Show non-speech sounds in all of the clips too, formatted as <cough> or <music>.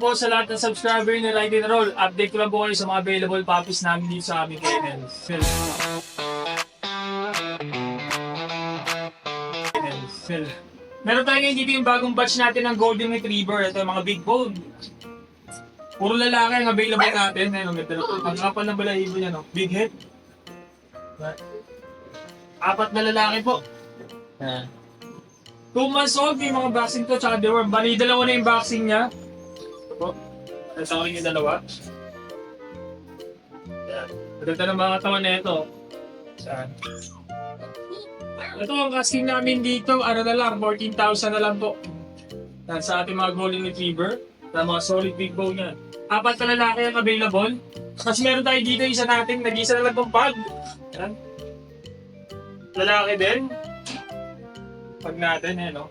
Po sa lahat ng subscriber ni Ride and Roll, update ko lang po kayo sa mga available puppies namin dito sa aming kennel. Meron tayo ngayon dito yung bagong batch natin ng Golden Retriever. Ito yung mga big bone. Puro lalaki ang available natin. Ayun, may pero ang kapal ng balahibo niya, no? Big head. Apat na lalaki po. Yan. Two months old, may mga vaccine to, tsaka deworm. Bali, dalawa na yung vaccine niya. Ko yung dalawa. Yan. Maganda ng mga katawan na ito. Saan? Ito ang asking namin dito, ano na lang, 14,000 na lang po. Yan, sa ating mga golden retriever, na mga solid big bone yan. Apat na lalaki ang available. Kasi meron tayo dito isa natin, nag-isa na lang pang pag. Yan. Lalaki din. Pag natin, eh, no?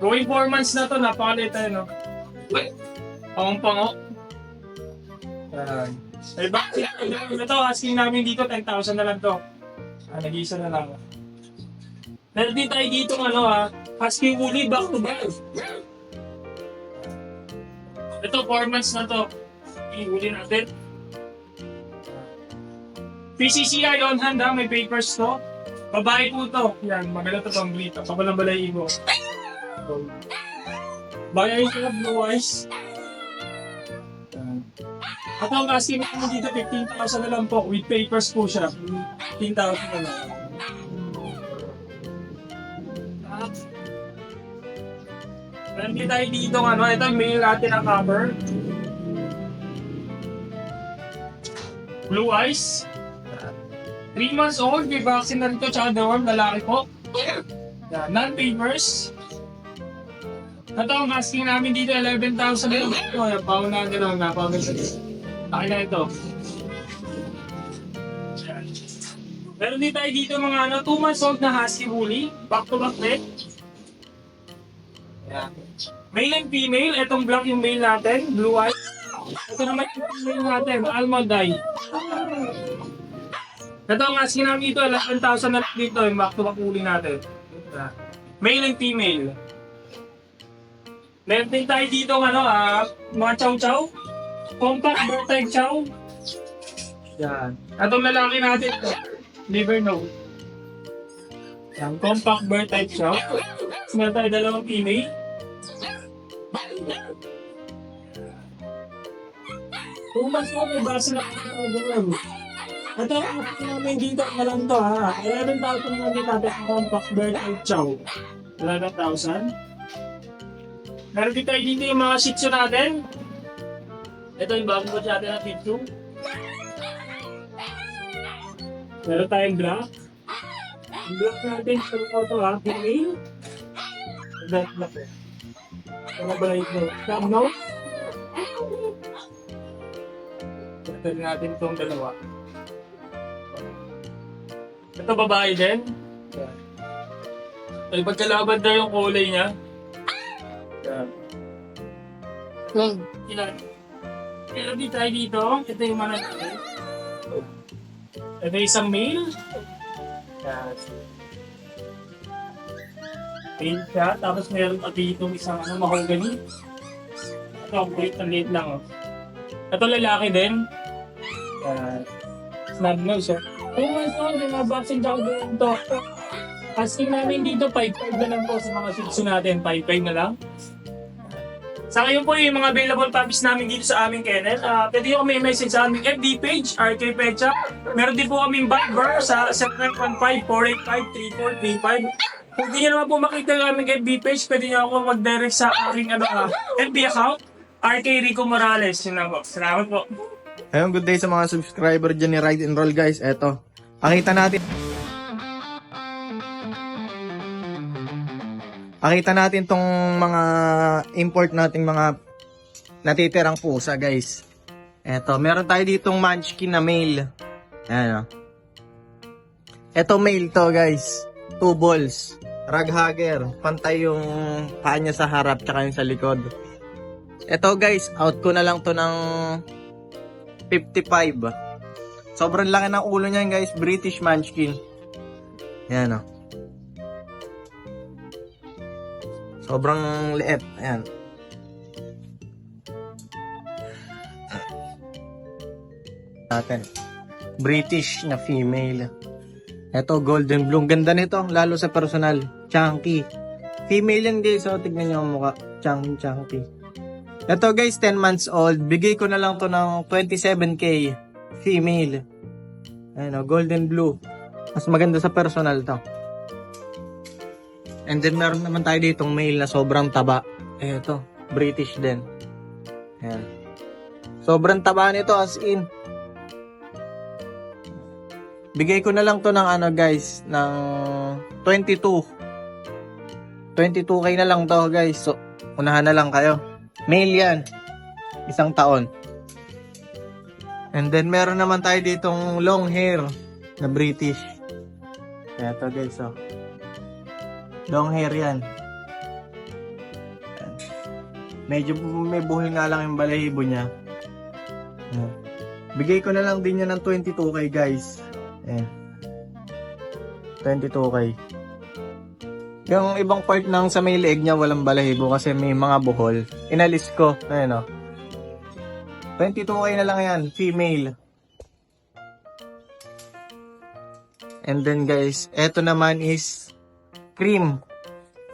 Going 4 months na to, napakalit, eh, no? Pangong-pango. Yan. May vaccine. Ito, asking namin dito, 10,000 na lang to. Ah, nag-iisa na lang. Meron din tayo dito, ano ha, husky woolly back to back. Ito, 4 months na to. Ihuli natin. PCCI on hand ha, may papers to. Babae po to. Yan, maganda to tong blito. Kapalang balay mo. Bagay ito na blue eyes. Yan. At ang asking namin dito, 15,000 na lang po. With papers po siya. 15,000 na lang. Meron din tayo dito ano, ito yung mail natin ang cover. Blue eyes. 3 months old, may vaccine na rin to, tsaka dorm, lalaki po. Yan, non-papers. Ito ang asking namin dito, 11,000 na. Ito, pao na nila, napaganda. Laki na ito. Meron din tayo dito mga ano, 2 months old na husky woolly, back to back. Yan. Male and female, itong black yung male natin, blue eyes. Ito naman yung female natin, almond eye. Ito ang asking namin dito, 11,000 na dito, yung back to back uli natin. Male and female. Meron din tayo dito ano, ah, mga chow-chow. Compact type chow. Yan. Atong lalaki natin ito. Liver nose. Yan, compact bird type chow. Meron tayo dalawang female. Kung mas mo may base na program. Ito ang app namin dito na lang to ha. 11,000 na din natin compact bird type chow. 11,000. Meron din tayo dito yung mga shih tzu natin. Ito yung bagong batch natin na shih tzu. Meron tayong black. Yung black natin, ito ito ha, female. Black black eh. Ano ba ito? Crab nose? Ito natin itong dalawa. Ito babae din. Ay, pagkalaban daw yung kulay niya. Hmm. Ilan? Pero di tayo dito. Ito yung mga. Ito yung isang male. Yes. Male siya. Tapos meron pa dito isang ano, mahogany. Ito, kulit ang liit lang. Oh. Ito lalaki din. Yes. Snub nose. Oh. Kung mas ako, may mga vaccine daw doon to. Asking namin dito, 5-5 na lang po sa mga shih natin. 5-5 na lang. Sa ngayon po yung mga available puppies namin dito sa aming kennel. Uh, pwede nyo kami message sa aming FB page, RK Pecha. Meron din po kaming Viber sa 0915-485-3435. Kung nyo naman po makita yung aming FB page, pwede nyo ako mag-direct sa aking ano, ah, FB account, RK Rico Morales. Yun lang po. Salamat po. Ayun, good day sa mga subscriber dyan ni Ride and Roll guys. Eto, pakita natin. Pakita natin tong mga import nating mga natitirang pusa guys. Eto, meron tayo ditong munchkin na male. Ayan o. Eto male to guys. Two balls. Raghagger. Pantay yung paa niya sa harap tsaka yung sa likod. Eto guys, out ko na lang to ng 55. Sobrang laki ng ulo niyan guys, British Munchkin. Yan o. Sobrang liit. Ayan. Natin. British na female. Ito, golden bloom. Ganda nito, lalo sa personal. Chunky. Female yan guys, so tignan nyo ang mukha. Chunky, chunky. Ito guys, 10 months old. Bigay ko na lang to ng 27k. Female. Ayan o, golden blue. Mas maganda sa personal to. And then meron naman tayo ditong male na sobrang taba. Eh, ito, British din. Ayan. Sobrang taba nito as in. Bigay ko na lang to ng ano guys, ng 22. 22k na lang to guys. So, unahan na lang kayo. Male yan. Isang taon. And then meron naman tayo ditong long hair na British. Kaya to guys oh. Long hair yan. Medyo may buhol nga lang yung balahibo niya. Ayan. Bigay ko na lang din yan ng 22k guys. Ayan. 22k. Yung ibang part ng sa may leeg niya walang balahibo kasi may mga buhol. Inalis ko. Ayan o. 22k na lang yan. Female. And then guys, eto naman is cream.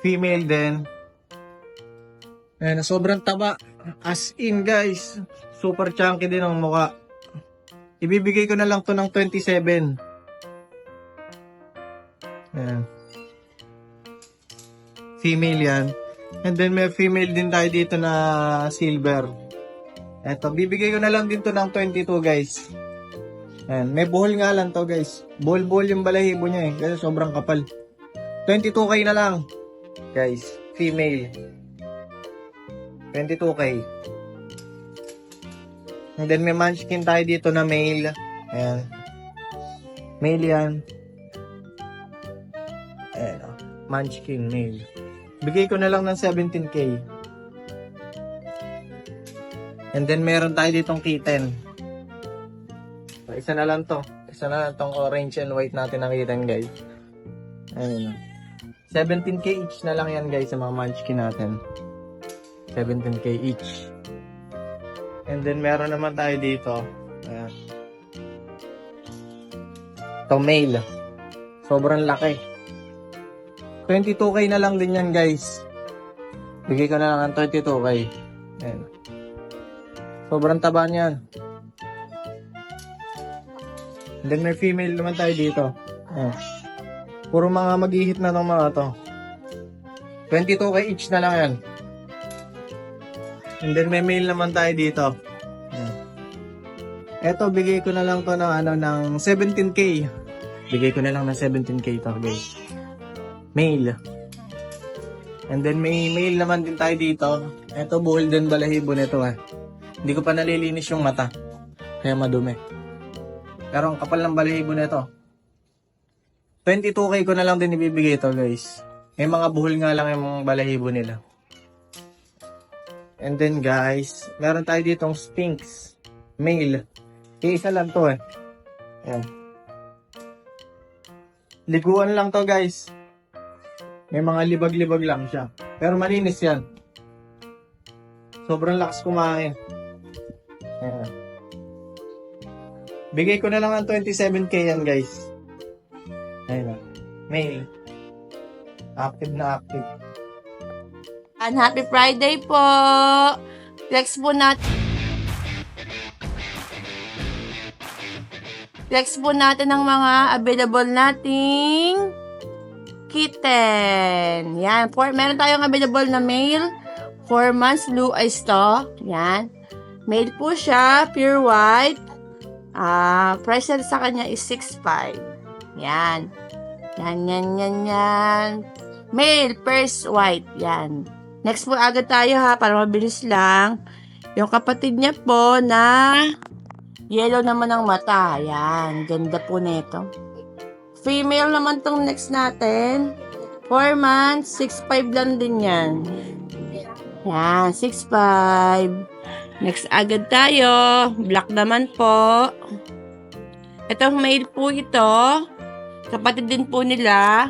Female din. Ayan, sobrang taba. As in guys, super chunky din ang mukha. Ibibigay ko na lang to ng 27. Ayan. Female yan. And then may female din tayo dito na silver. Eto, bibigay ko na lang din to ng 22 guys. Ayan, may buhol nga lang to guys. Buhol-buhol yung balahibo niya eh. Kasi sobrang kapal. 22k na lang. Guys, female. 22k. And then may munchkin tayo dito na male. Ayan. Male yan. Ayan o. Munchkin male. Bigay ko na lang ng 17k. And then meron tayo ditong kitten. So, isa na lang to. Isa na lang tong orange and white natin ang kitten guys. Ayan o. 17k each na lang yan guys sa mga munchkin natin. 17k each. And then meron naman tayo dito. Ayan. Ito male. Sobrang laki. 22k na lang din yan guys. Bigay ko na lang ng 22k. Ayan. Sobrang taba niyan. And then may female naman tayo dito. Ayan. Puro mga mag-ihit na ng mga to. 22k each na lang yan. And then may mail naman tayo dito. Ayan. Eto, bigay ko na lang to ng ano ng 17k. Bigay ko na lang ng 17k to, guys. Mail. And then may mail naman din tayo dito. Eto, buhol din balahibo nito ah. Hindi ko pa nalilinis yung mata. Kaya madumi. Pero ang kapal ng balahibo nito. 22k ko na lang din ibibigay ito, guys. May mga buhol nga lang yung balahibo nila. And then guys, meron tayo ditong Sphinx. Male. Isa lang to eh. Ayan. Liguan lang to guys. May mga libag-libag lang siya. Pero malinis yan. Sobrang lakas kumain. Ayan. Bigay ko na lang ng 27k yan guys. Ayan na. Male. Active na active. And happy Friday po! Flex po natin. Flex po natin ang mga available nating kitten. Yan. For, meron tayong available na male. 4 months blue eyes to. Yan. Male po siya. Pure white. Ah, price na sa kanya is 6.5. Yan. Yan, yan, yan, yan. Male, first white. Yan. Next po agad tayo ha, para mabilis lang. Yung kapatid niya po na yellow naman ang mata. Yan, ganda po nito. Female naman tong next natin. 4 months, 6'5 lang din yan. Yan, 6'5. Next agad tayo. Black naman po. Ito, male po ito. Kapatid din po nila.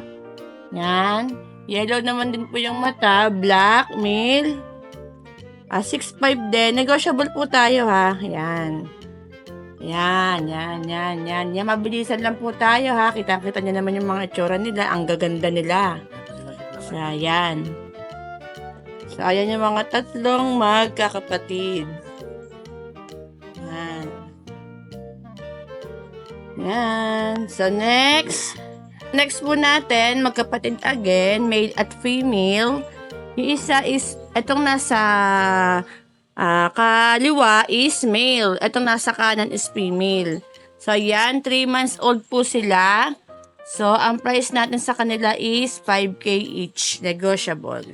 Yan. Yellow naman din po yung mata. Black, male. Ah, 6'5 din. Negotiable po tayo ha. Yan. Yan, yan, yan, yan. Yan, mabilisan lang po tayo ha. Kita-kita niyo naman yung mga itsura nila. Ang gaganda nila. So, yan. So, ayan yung mga tatlong magkakapatid. Yan. So, next. Next po natin, magkapatid again, male at female. Yung isa is, itong nasa ah, kaliwa is male. Itong nasa kanan is female. So, yan, 3 months old po sila. So, ang price natin sa kanila is 5K each. Negotiable.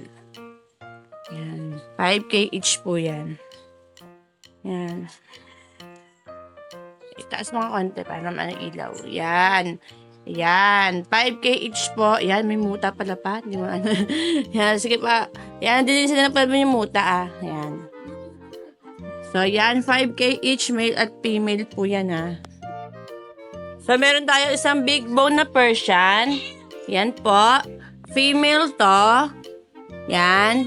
Yan. 5K each po yan. Yan. Itaas mga konti para naman ang ilaw. Yan. Yan. 5K each po. Yan, may muta pala pa. Di mo ano. <laughs> yan, sige pa. Yan, din sila na pala yung muta ah. Yan. So, yan. 5K each, male at female po yan ah. So, meron tayo isang big bone na Persian. Yan po. Female to. Yan.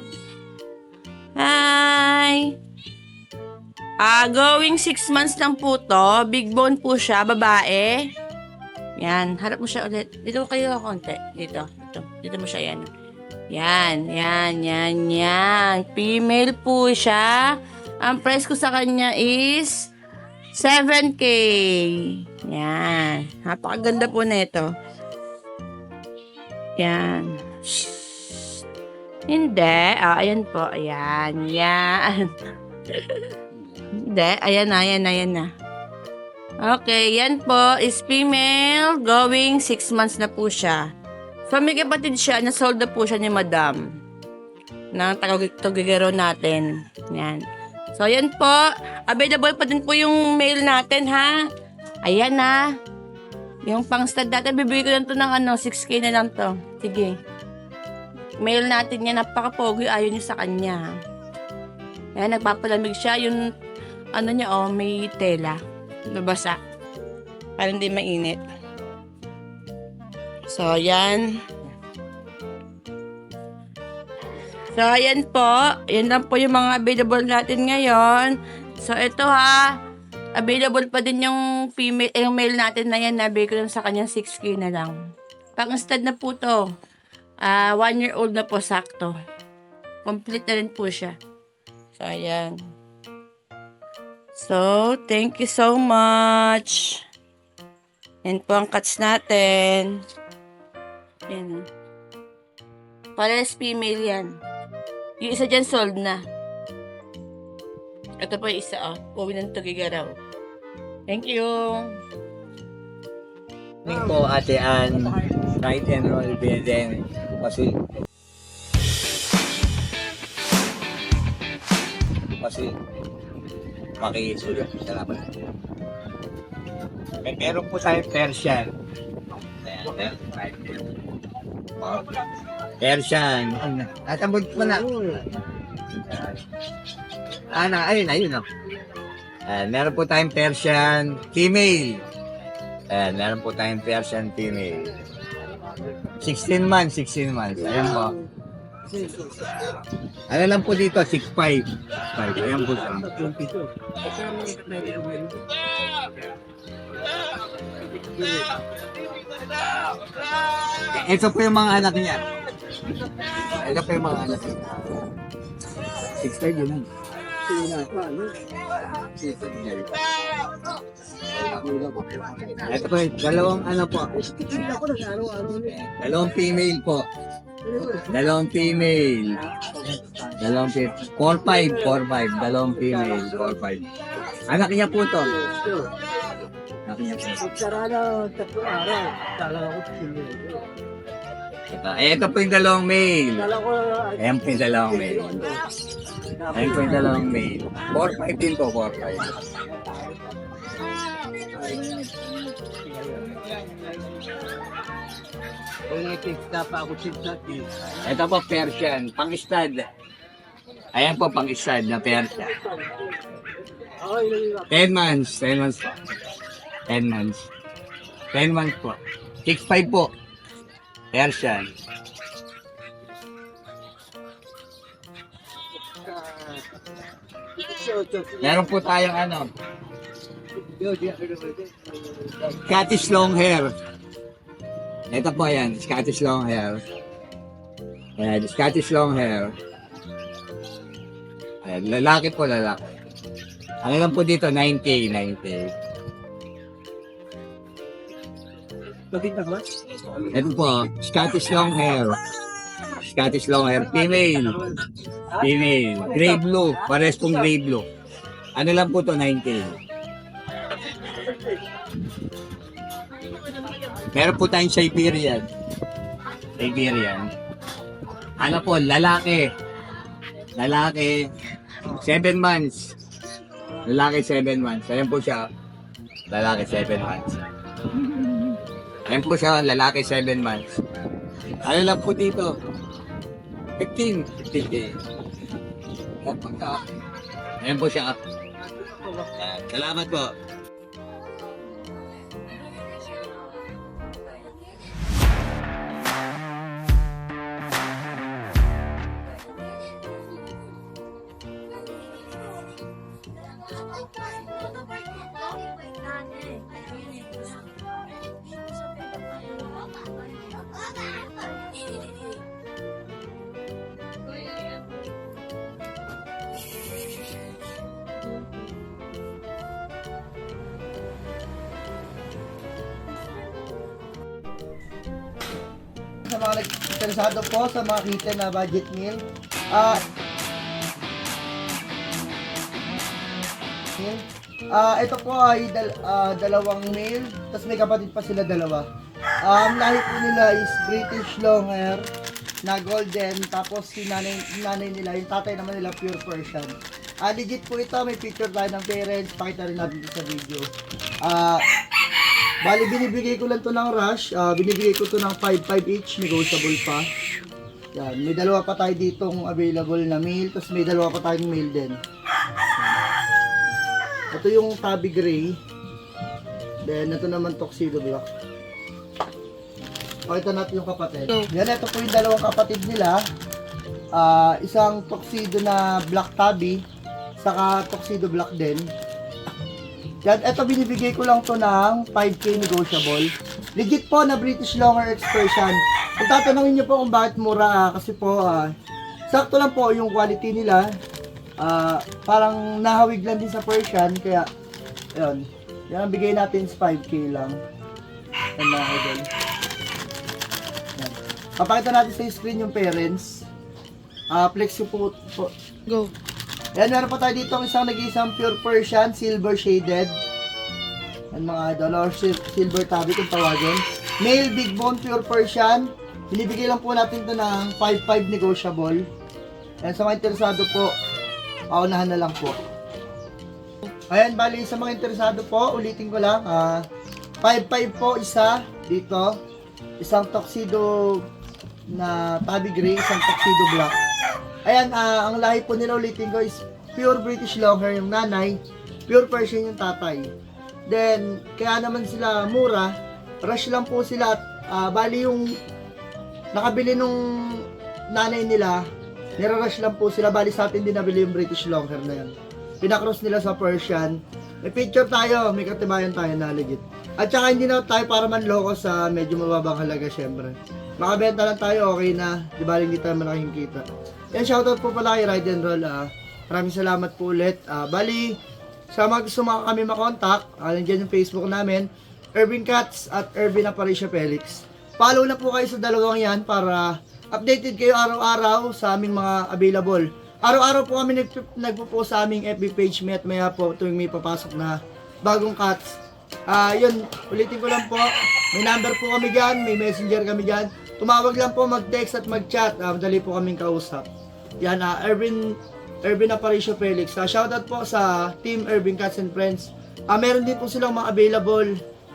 Hi! Ah, going 6 months lang po to. Big bone po siya, babae. Yan, harap mo siya ulit. Dito kayo konti. Dito, dito. Dito mo siya yan. Yan, yan, yan, yan. Female po siya. Ang price ko sa kanya is 7K. Yan. Napakaganda po nito. Yan. Shhh. Hindi. Ah, ayan po. Ayan. Yan. <laughs> Hindi. Ayan na, ayan na, ayan na. Okay, yan po is female. Going 6 months na po siya. So, may kapatid siya. Nasold na po siya ni madam. Ng tagagigero natin. Yan. So, yan po. Available pa din po yung mail natin, ha? Ayan na. Yung pang stud natin, bibigay ko lang to ng ano, 6K na lang to. Sige. Mail natin yan, napaka-pogi. Ayaw niyo sa kanya. Ayan, nagpapalamig siya. Yung, ano niya, oh, may tela. Nabasa. Para hindi mainit. So, yan. So, ayan po. Yan lang po yung mga available natin ngayon. So, ito ha. Available pa din yung female, eh, yung male natin na yan. Nabigay ko lang sa kanya 6K na lang. Pang stud na po to. Ah, one year old na po sakto. Complete na rin po siya. So, ayan. So, thank you so much. Yan po ang cuts natin. Yan. Pares female yan. Yung isa dyan sold na. Ito po yung isa, oh. Uwi ng Tugigaraw. Thank you. Morning po, Ate Ann. Right and roll, Beden. Kasi... Kasi... Makisulat. Salamat. May meron po tayong Persian. Persian. Natambod po na. Ah, na, ayun, ayun, oh. Ayan, meron po tayong Persian female. Ayan, meron po tayong Persian female. 16 months, 16 months. Ayan po. Ano lang po dito, 6'5". 6'5". Ayan po siya. Ito po yung mga anak niya. Ito po yung mga anak niya. 6'5 yun. Ito po, dalawang ano po. Dalawang female po. Dalawang female. Dalawang female. 4-5, 4-5. Dalawang female, 4-5. Anak niya po to. Anak niya po. Ito, eh, ito po yung dalawang male. Ayan po yung dalawang male. Ayan po yung dalawang male. 4-5 din po, 4-5. Ito po, Persian. Pang-stud. Ayan po, pang-stud na Persian. 10 months. 10 months po. 10 months. 10 months po. 6'5 po. Persian. Meron po tayong ano, Scottish long hair. Ito po yan, Scottish long hair. Ayan, Scottish long hair. Ayan, lalaki po, lalaki. Ano lang po dito, 9K, 9K. Ito po, Scottish long hair. Scottish long hair, female. Female. Gray blue, pares pong gray blue. Ano lang po to, 9K. Meron po tayong Siberian. Siberian. Ano po, lalaki. Lalaki. Seven months. Lalaki seven months. Ayan po siya. Lalaki seven months. Ayan po siya, lalaki seven months. Ano lang po dito? 15. 15K. Ayan po siya. Ayan po siya. Salamat po. Mga nag-interesado po sa mga kita na budget meal, ah, meal, ah, ito po ay dal- ah, dalawang meal, tapos may kapatid pa sila dalawa. Ang lahi po nila is British long hair na golden, tapos si nanay, nanay nila, yung tatay naman nila pure Persian. Ah, legit po ito, may picture tayo ng parents, pakita rin natin sa video. Ah, Bali, binibigay ko lang to ng rush. Ah, binibigay ko to ng 5-5 each. Negotiable pa. Yan. May dalawa pa tayo ditong available na meal. Tapos may dalawa pa tayong meal din. Ito yung Tabby Gray. Then, ito naman Tuxedo Black. Pakita natin yung kapatid. Yan, ito po yung dalawang kapatid nila. Ah, isang Tuxedo na Black Tabby. Saka Tuxedo Black din. Yan, eto binibigay ko lang to ng 5k negotiable. Legit po na British Longer Expression. Kung tatanungin niyo po kung bakit mura, ah, kasi po, ah, sakto lang po yung quality nila. Ah, parang nahawig lang din sa Persian, kaya, yun. Yan, ang bigay natin is 5k lang. Yan mga idol. Yan. Papakita natin sa screen yung parents. Ah, flex po, po, Go. Ayan, meron pa tayo dito ang isang nag-iisang pure Persian, silver shaded. Yan mga idol, or sil- silver tabby kung tawagin. Male big bone pure Persian. Binibigay lang po natin to ng 5-5 negotiable. Ayan, sa mga interesado po, paunahan na lang po. Ayan, bali sa mga interesado po, ulitin ko lang, ah, 5-5 po isa dito. Isang tuxedo na tabby gray, isang tuxedo black. Ayan, ah, ang lahi po nila ulitin ko is pure British Longhair yung nanay, pure Persian yung tatay. Then, kaya naman sila mura, rush lang po sila at ah, bali yung nakabili nung nanay nila, nirarush lang po sila, bali sa atin din nabili yung British Longhair na yan. Pinakross nila sa Persian. May picture tayo, may katibayan tayo na legit. At saka hindi na tayo para manloko sa medyo mababang halaga syempre. Makabenta lang tayo, okay na. Di ba hindi tayo malaking kita. Yan, shoutout po pala kay Ride and Roll. ah. maraming salamat po ulit. Ah, bali, sa mga gusto mga kami makontak, uh, nandiyan yung Facebook namin, Irvin Cats at Irvin Aparicio Felix. Follow na po kayo sa dalawang yan para updated kayo araw-araw sa aming mga available. Araw-araw po kami nagp- nagpo-post sa aming FB page may at maya po tuwing may papasok na bagong cats. Ah, yun, ulitin ko lang po. May number po kami diyan, may messenger kami diyan. Tumawag lang po, mag-text at mag-chat. Ah, madali po kaming kausap. Yan, ah, Ervin, Ervin Aparicio Felix. Ah, shoutout po sa Team Ervin Cats and Friends. Ah, meron din po silang mga available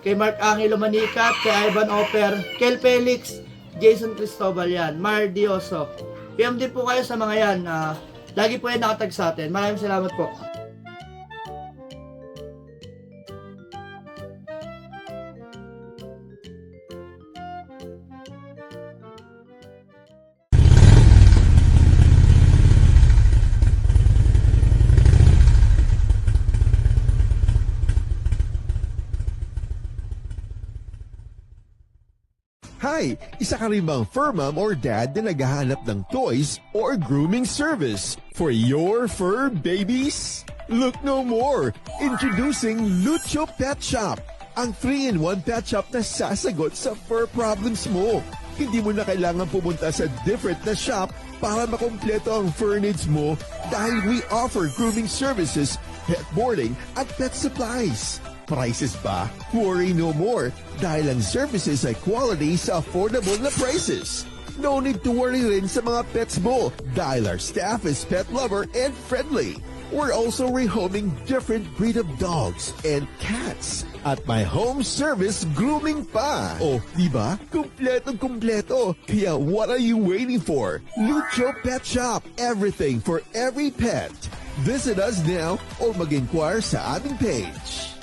kay Mark Angelo Manicat, kay Ivan Oper, Kel Felix, Jason Cristobal yan, Mar Dioso. PM din po kayo sa mga yan. Ah, lagi po yan nakatag sa atin. Maraming salamat po. Hi! Isa ka rin bang fur mom or dad na naghahanap ng toys or grooming service for your fur babies? Look no more! Introducing Lucho Pet Shop, ang 3-in-1 pet shop na sasagot sa fur problems mo. Hindi mo na kailangan pumunta sa different na shop para makompleto ang fur needs mo dahil we offer grooming services, pet boarding, at pet supplies. Prices ba? Worry no more dahil ang services ay quality sa affordable na prices. No need to worry rin sa mga pets mo dahil our staff is pet lover and friendly. We're also rehoming different breed of dogs and cats at my home service grooming pa. Oh, di ba? Kumpletong kumpleto. Kaya what are you waiting for? Lucho Pet Shop. Everything for every pet. Visit us now or mag-inquire sa aming page.